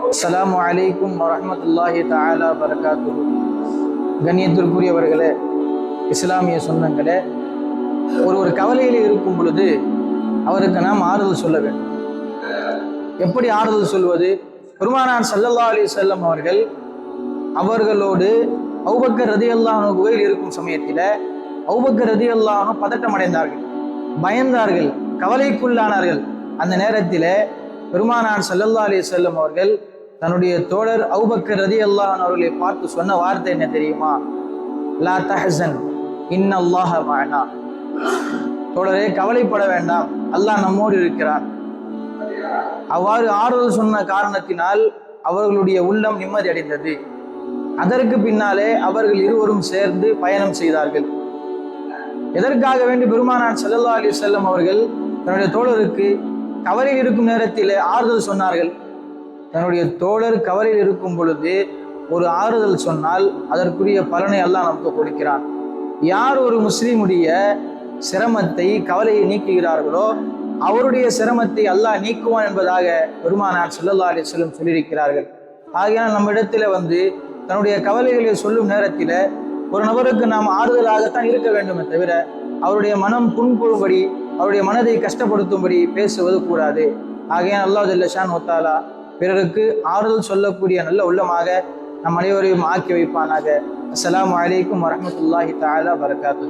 அஸ்ஸலாமு அலைக்கும் வரஹ்மத்துல்லாஹி தஆலா பரகாத்துஹு கண்ணியத்திற்குரியவர்களே இஸ்லாமிய சொந்தங்களே ஒரு ஒரு கவலையில் இருக்கும் பொழுது அவருக்கு நாம் ஆறுதல் சொல்ல வேண்டும். எப்படி ஆறுதல் சொல்வது? பெருமானார் சல்லல்லா அலி செல்லம் அவர்கள் அவர்களோடு அவுபக்கர் ரதியல்லாஹு குகையில் இருக்கும் சமயத்தில் அவுபக்கர் ரதியல்லாஹு பதட்டம் அடைந்தார்கள் பயந்தார்கள் கவலைக்குள்ளானார்கள். அந்த நேரத்தில் பெருமானார் சல்லல்லா அலி செல்லம் அவர்கள் தன்னுடைய தோழர் அவுபக்கர் ரதியல்லாஹு அவர்களை பார்த்து சொன்ன வார்த்தை என்ன தெரியுமா? லா தஹசன் இன்னல்லாஹ மானா. தோழரே கவலைப்பட வேண்டாம். அல்லாஹ் நம்மோடு இருக்கிறான். அவ்வாறு ஆறுதல் சொன்ன காரணத்தினால் அவர்களுடைய உள்ளம் நிம்மதி அடைந்தது. அதற்கு பின்னாலே அவர்கள் இருவரும் சேர்ந்து பயணம் செய்தார்கள். எதற்காக வேண்டி பெருமானார் செல்லல்லா அலி செல்லம் அவர்கள் தன்னுடைய தோழருக்கு கவலையில் இருக்கும் நேரத்தில் ஆறுதல் சொன்னார்கள். தன்னுடைய தோழர் கவலையில் இருக்கும் பொழுது ஒரு ஆறுதல் சொன்னால் அதற்குரிய பலனை எல்லாம் நமக்கு கொடுக்கிறான். யார் ஒரு முஸ்லீமுடைய சிரமத்தை கவலையை நீக்குகிறார்களோ அவருடைய சிரமத்தை அல்லாஹ் நீக்குவான் என்பதாக பெருமானார் ஸல்லல்லாஹு அலி சொல்லும் சொல்லியிருக்கிறார்கள். ஆகையால் நம்ம இடத்துல வந்து தன்னுடைய கவலைகளை சொல்லும் நேரத்தில் ஒரு நபருக்கு நாம் ஆறுதலாகத்தான் இருக்க வேண்டுமே தவிர அவருடைய மனம் புண்படும்படி அவருடைய மனதை கஷ்டப்படுத்தும்படி பேசுவது கூடாது. ஆகையால் அல்லாஹ் ஜல்லஷான் ஒத்தாலா பிறருக்கு ஆறுதல் சொல்லக்கூடிய நல்ல உள்ளமாக நம் அனைவரையும் ஆக்கி வைப்பானாக. அஸ்லாம் வலைக்கும் வரமத்துல்லாஹி தாலா வரகாத்து